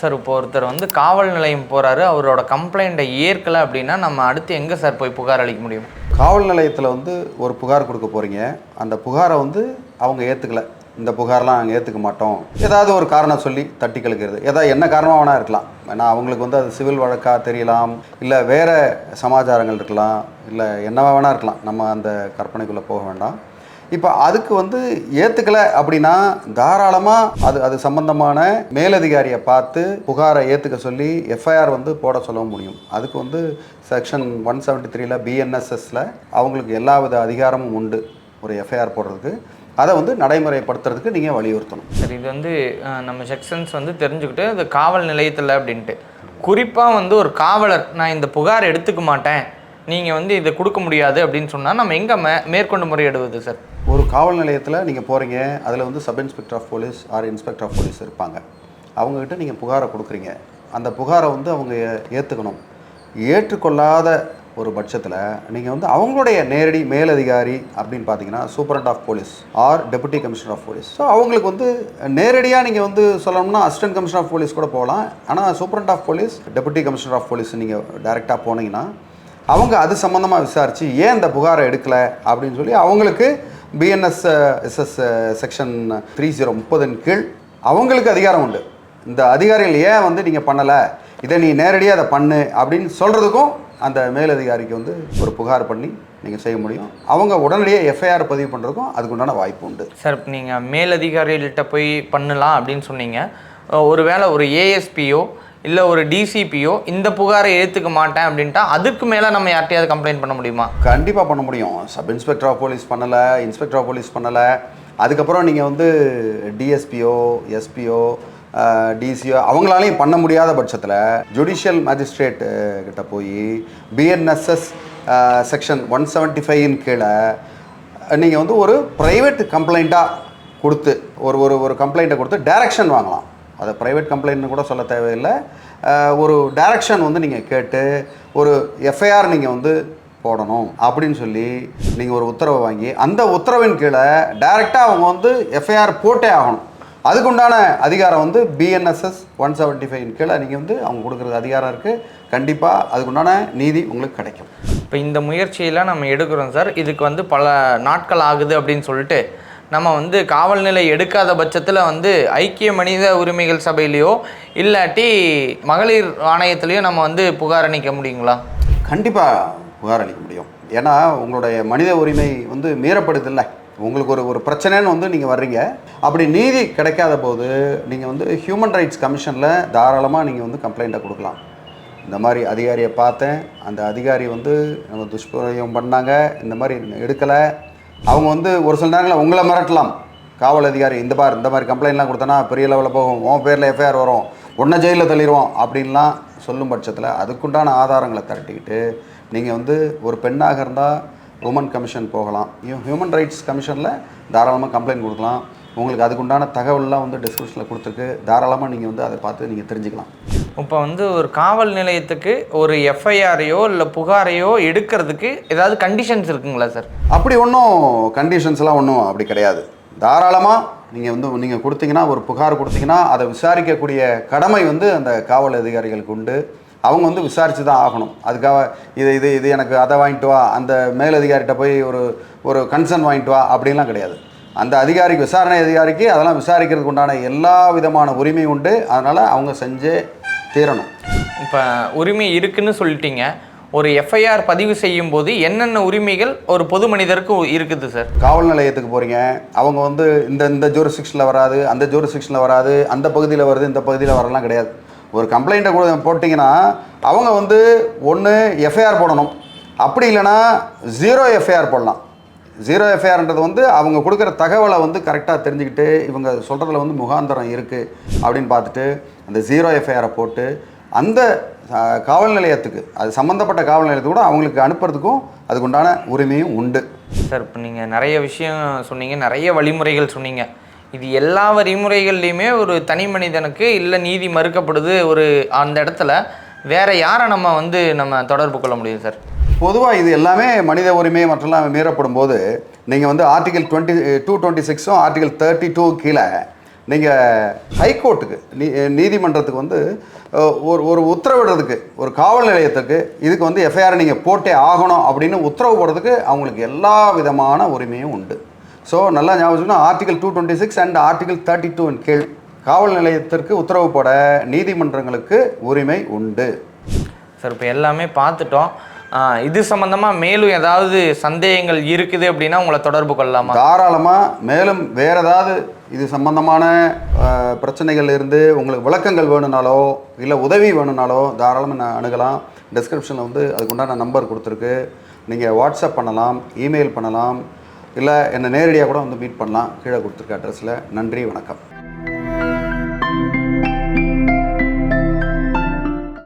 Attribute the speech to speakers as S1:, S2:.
S1: Sir இப்போ ஒருத்தர் வந்து காவல் நிலையம் போகிறாரு அவரோட கம்ப்ளைண்ட்டை ஏற்கலை அப்படின்னா நம்ம அடுத்து எங்கே சார் போய் புகார் அளிக்க முடியும்?
S2: காவல் நிலையத்தில் வந்து ஒரு புகார் கொடுக்க போகிறீங்க அந்த புகாரை வந்து அவங்க ஏற்றுக்கல இந்த புகார்லாம் நாங்கள் ஏற்றுக்க மாட்டோம். ஏதாவது ஒரு காரணம் சொல்லி தட்டி கழிக்கிறது ஏதாவது என்ன காரணமாக வேணா இருக்கலாம். ஏன்னா அவங்களுக்கு வந்து அது சிவில் வழக்காக தெரியலாம். இல்லை வேறு சமாச்சாரங்கள் இருக்கலாம். இல்லை என்னவா வேணா இருக்கலாம். நம்ம அந்த கற்பனைக்குள்ளே போக வேண்டாம். இப்போ அதுக்கு வந்து ஏற்றுக்கலை அப்படின்னா தாராளமாக அது அது சம்பந்தமான மேலதிகாரியை பார்த்து புகாரை ஏற்றுக்க சொல்லி எஃப்ஐஆர் வந்து போட சொல்ல முடியும். அதுக்கு வந்து செக்ஷன் ஒன் செவன்ட்டி த்ரீல பிஎன்எஸ்எஸில் அவங்களுக்கு எல்லா வித அதிகாரமும் உண்டு. ஒரு எஃப்ஐஆர் போடுறதுக்கு. அதை வந்து நடைமுறைப்படுத்துறதுக்கு நீங்கள் வலியுறுத்தணும்.
S1: சரி இது வந்து நம்ம செக்ஷன்ஸ் வந்து தெரிஞ்சுக்கிட்டு அது காவல் நிலையத்தில் அப்படின்ட்டு. குறிப்பாக வந்து ஒரு காவலர் நான் இந்த புகார் எடுத்துக்க மாட்டேன். நீங்கள் வந்து இதை கொடுக்க முடியாது அப்படின்னு சொன்னால் நம்ம எங்கே மே மேற்கொண்டு முறையிடுவது சார்
S2: ஒரு காவல் நிலையத்தில் நீங்கள் போகிறீங்க அதில் வந்து sub inspector of police or inspector of police இருப்பாங்க. அவங்கக்கிட்ட நீங்கள் புகாரை கொடுக்குறீங்க. அந்த புகாரை வந்து அவங்க ஏற்றுக்கணும் ஏற்றுக்கொள்ளாத ஒரு பட்சத்தில் நீங்கள் வந்து அவங்களுடைய நேரடி மேலதிகாரி அப்படின்னு பார்த்தீங்கன்னா superintendent of police or deputy commissioner of police. So அவங்களுக்கு வந்து நேரடியாக நீங்கள் வந்து சொல்லணும்னா அசிஸ்டன்ட் கமிஷனர் ஆஃப் போலீஸ் கூட போகலாம். ஆனால் superintendent of police deputy commissioner of police நீங்கள் டேரெக்டாக போனீங்கன்னா அவங்க அது சம்மந்தமாக விசாரித்து ஏன் இந்த புகாரை எடுக்கலை? அப்படின்னு சொல்லி அவங்களுக்கு B N S S S section three zero முப்பதின் கீழ் அவங்களுக்கு அதிகாரம் உண்டு. இந்த அதிகாரிகள் ஏன் வந்து நீங்கள் பண்ணலை? இதை நீ நேரடியாக அதை பண்ணு அப்படின்னு சொல்கிறதுக்கும் அந்த மேலதிகாரிக்கு வந்து ஒரு புகார் பண்ணி நீங்கள் செய்ய முடியும். அவங்க உடனடியாக எஃப்ஐஆர் பதிவு பண்ணுறதுக்கும் அதுக்குண்டான வாய்ப்பு உண்டு.
S1: சார் நீங்கள் மேலதிகாரிகள்கிட்ட போய் பண்ணலாம் அப்படின்னு சொன்னீங்க. ஒருவேளை ஒரு ஏஎஸ்பியோ இல்லை ஒரு டிசிபியோ இந்த புகாரை ஏற்றுக்க மாட்டேன் அப்படின்ட்டா அதுக்கு மேலே நம்ம யார்ட்டையாவது கம்ப்ளைண்ட் பண்ண முடியுமா?
S2: கண்டிப்பாக பண்ண முடியும். சப் இன்ஸ்பெக்டர் ஆஃப் போலீஸ் பண்ணலை இன்ஸ்பெக்டர் ஆஃப் போலீஸ் பண்ணலை. அதுக்கப்புறம் நீங்கள் வந்து டிஎஸ்பியோ எஸ்பிஓ டிசிஓ அவங்களாலையும் பண்ண முடியாத பட்சத்தில் ஜுடிஷியல் மேஜிஸ்ட்ரேட் கிட்ட போய் பிஎன்எஸ்எஸ் செக்ஷன் ஒன் செவன்ட்டி ஃபைவ்னு கீழே நீங்கள் வந்து ஒரு ப்ரைவேட் கம்ப்ளைண்ட்டாக கொடுத்து ஒரு ஒரு ஒரு கம்ப்ளைண்ட்டை கொடுத்து டைரக்ஷன் வாங்கலாம். அதை ப்ரைவேட் கம்ப்ளைண்ட்னு கூட சொல்ல தேவையில்லை. ஒரு டைரக்ஷன் வந்து நீங்கள் கேட்டு ஒரு எஃப்ஐஆர் நீங்கள் வந்து போடணும் அப்படின்னு சொல்லி நீங்கள் ஒரு உத்தரவை வாங்கி அந்த உத்தரவின் கீழே டைரெக்டாக அவங்க வந்து எஃப்ஐஆர் போட்டே ஆகணும். அதுக்குண்டான அதிகாரம் வந்து பிஎன்எஸ்எஸ் ஒன் செவன்ட்டி ஃபைவ் கீழே நீங்கள் வந்து அவங்க கொடுக்குறது அதிகாரம் இருக்குது கண்டிப்பாக அதுக்குண்டான நீதி உங்களுக்கு கிடைக்கும்.
S1: இப்போ இந்த முயற்சியெல்லாம் நம்ம எடுக்கிறோம் சார். இதுக்கு வந்து பல நாட்கள் ஆகுது அப்படின்னு சொல்லிட்டு நம்ம வந்து காவல் நிலை எடுக்காத பட்சத்தில் வந்து ஐக்கிய மனித உரிமைகள் சபையிலையோ இல்லாட்டி மகளிர் ஆணையத்திலையோ நம்ம வந்து புகார் அளிக்க முடியுங்களா?
S2: கண்டிப்பாக புகார் அளிக்க முடியும். ஏன்னா உங்களுடைய மனித உரிமை வந்து மீறப்படுதில்லை. உங்களுக்கு ஒரு ஒரு பிரச்சனைன்னு வந்து நீங்கள் வர்றீங்க. அப்படி நீதி கிடைக்காத போது நீங்கள் வந்து ஹியூமன் ரைட்ஸ் கமிஷனில் தாராளமாக நீங்கள் வந்து கம்ப்ளைண்ட்டை கொடுக்கலாம். இந்த மாதிரி அதிகாரியை பார்த்தேன். அந்த அதிகாரி வந்து நம்ம துஷ்பிரயோகம் பண்ணாங்க. இந்த மாதிரி எடுக்கலை. அவங்க வந்து ஒரு சில நேரங்களில் உங்களை மிரட்டலாம். காவல் அதிகாரி இந்த பார் இந்த மாதிரி கம்ப்ளைண்ட்லாம் கொடுத்தனா பெரிய லெவலில் போகும். உன் பேரில் எஃப்ஐஆர் வரும். உடனே ஜெயிலில் தள்ளிடுவோம் அப்படின்லாம் சொல்லும் பட்சத்தில் அதுக்குண்டான ஆதாரங்களை திரட்டிக்கிட்டு நீங்கள் வந்து ஒரு பெண்ணாக இருந்தால் உமன் கமிஷன் போகலாம். ஹியூமன் ரைட்ஸ் கமிஷனில் தாராளமாக கம்ப்ளைண்ட் கொடுக்கலாம். உங்களுக்கு அதுக்குண்டான தகவல்லாம் வந்து டிஸ்கிரிப்ஷனில் கொடுத்துருக்கு. தாராளமாக நீங்கள் வந்து அதை பார்த்து நீங்கள் தெரிஞ்சுக்கலாம்.
S1: இப்போ வந்து ஒரு காவல் நிலையத்துக்கு ஒரு எஃப்ஐஆரையோ இல்லை புகாரையோ எடுக்கிறதுக்கு ஏதாவது கண்டிஷன்ஸ் இருக்குங்களா சார்
S2: அப்படி ஒன்றும் கண்டிஷன்ஸ்லாம் ஒன்றும் அப்படி கிடையாது. தாராளமாக நீங்கள் வந்து நீங்கள் கொடுத்தீங்கன்னா ஒரு புகார் கொடுத்தீங்கன்னா அதை விசாரிக்கக்கூடிய கடமை வந்து அந்த காவல் அதிகாரிகளுக்கு உண்டு. அவங்க வந்து விசாரித்து தான் ஆகணும். அதுக்காக இது இது இது எனக்கு அதை வாங்கிட்டு வா அந்த மேலதிகாரிகிட்ட போய் ஒரு ஒரு கன்சர்ன் வாங்கிட்டு வா அப்படின்லாம் கிடையாது. அந்த அதிகாரிக்கு விசாரணை அதிகாரிக்கு அதெல்லாம் விசாரிக்கிறதுக்கு உண்டான எல்லா விதமான உரிமையும் உண்டு. அதனால் அவங்க செஞ்சு தீரணும்
S1: இப்போ உரிமை இருக்குன்னு சொல்லிட்டீங்க. ஒரு எஃப்ஐஆர் பதிவு செய்யும் போது என்னென்ன உரிமைகள் ஒரு பொது மனிதருக்கு இருக்குது சார்
S2: காவல் நிலையத்துக்கு போகிறீங்க அவங்க வந்து இந்த இந்த ஜூரிஸ்டிக்ஷனில் வராது அந்த ஜூரிஸ்டிக்ஷனில் வராது அந்த பகுதியில் வருது இந்த பகுதியில் வரலாம் கிடையாது. ஒரு கம்ப்ளைண்ட்டை கூட போட்டிங்கன்னா அவங்க வந்து ஒன்று எஃப்ஐஆர் போடணும். அப்படி இல்லைன்னா ஜீரோ எஃப்ஐஆர் போடலாம். ஜீரோ எஃப்ஐஆர்ன்றது வந்து அவங்க கொடுக்குற தகவலை வந்து கரெக்டாக தெரிஞ்சுக்கிட்டு இவங்க சொல்கிறதுல வந்து முகாந்தரம் இருக்குது அப்படின்னு பார்த்துட்டு அந்த ஜீரோ எஃப்ஐஆரை போட்டு அந்த காவல் நிலையத்துக்கு அது சம்மந்தப்பட்ட காவல் நிலையத்துக்கு கூட அவங்களுக்கு அனுப்புறதுக்கும் அதுக்குண்டான உரிமையும் உண்டு.
S1: சார் இப்போ நீங்கள் நிறைய விஷயம் சொன்னீங்க நிறைய வழிமுறைகள் சொன்னீங்க. இது எல்லா வழிமுறைகள்லையுமே ஒரு தனி மனிதனுக்கு இல்லை நீதி மறுக்கப்படுது ஒரு அந்த இடத்துல. வேற யாரை நம்ம வந்து நம்ம தொடர்பு கொள்ள முடியும் சார்?
S2: பொதுவாக இது எல்லாமே மனித உரிமை மற்றெல்லாம் மீறப்படும் போது நீங்கள் வந்து ஆர்டிகல் டுவெண்ட்டி டூ டுவெண்ட்டி சிக்ஸும் ஆர்டிகல் தேர்ட்டி டூ கீழே நீங்கள் ஹைகோர்ட்டுக்கு நீ eh, நீதிமன்றத்துக்கு வந்து eh, ஒரு ஒரு உத்தரவிடுறதுக்கு ஒரு காவல் நிலையத்துக்கு இதுக்கு வந்து எஃப்ஐஆர் நீங்கள் போட்டே ஆகணும் அப்படின்னு உத்தரவு போடுறதுக்கு அவங்களுக்கு எல்லா விதமான உரிமையும் உண்டு. ஸோ நல்லா ஞாபகம் article two twenty six and article thirty two கீழ் காவல் நிலையத்திற்கு உத்தரவு போட நீதிமன்றங்களுக்கு உரிமை உண்டு.
S1: சார் இப்போ எல்லாமே பார்த்துட்டோம். இது சம்மந்தமாக மேலும் ஏதாவது சந்தேகங்கள் இருக்குது அப்படின்னா உங்களை தொடர்பு கொள்ளலாமா?
S2: தாராளமாக மேலும் வேற ஏதாவது இது சம்பந்தமான பிரச்சனைகள் இருந்து உங்களுக்கு விளக்கங்கள் வேணும்னாலோ இல்லை உதவி வேணும்னாலோ தாராளமாக நான் அணுகலாம். டிஸ்கிரிப்ஷனில் வந்து அதுக்கு உண்டான நம்பர் கொடுத்துருக்கு. நீங்கள் வாட்ஸ்அப் பண்ணலாம் இமெயில் பண்ணலாம் இல்லை என்னை நேரடியாக கூட வந்து மீட் பண்ணலாம். கீழே கொடுத்துருக்க அட்ரஸில் நன்றி வணக்கம்.